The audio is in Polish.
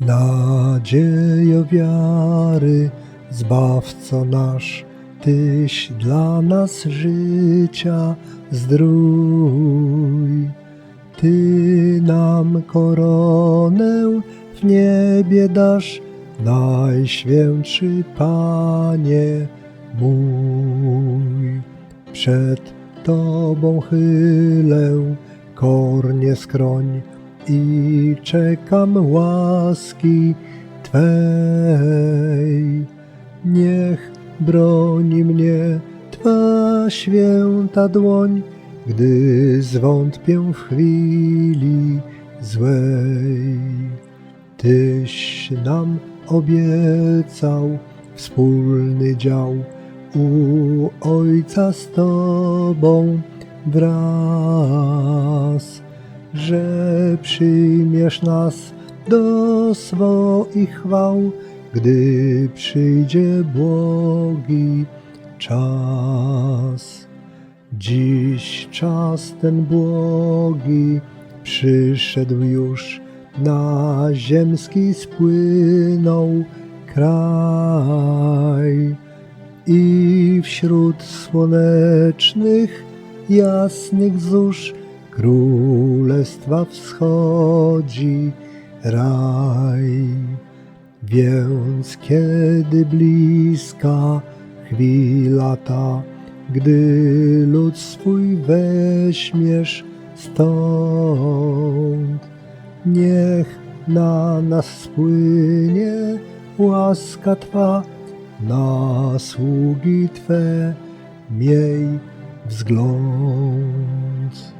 Nadziejo wiary, Zbawco nasz, Tyś dla nas życia zdrój. Ty nam koronę w niebie dasz, Najświętszy Panie mój. Przed Tobą chylę kornie skroń i czekam łaski Twej. Niech broni mnie Twa święta dłoń, gdy zwątpię w chwili złej. Tyś nam obiecał wspólny dział u Ojca z Tobą wraz, że przyjmiesz nas do swoich chwał, gdy przyjdzie błogi czas. Dziś czas ten błogi przyszedł już, na ziemski spłynął kraj i wśród słonecznych, jasnych zórz królestwa wschodzi raj. Więc kiedy bliska chwila ta, gdy lud swój weźmiesz stąd, niech na nas spłynie łaska Twa, na sługi Twe miej wzgląd.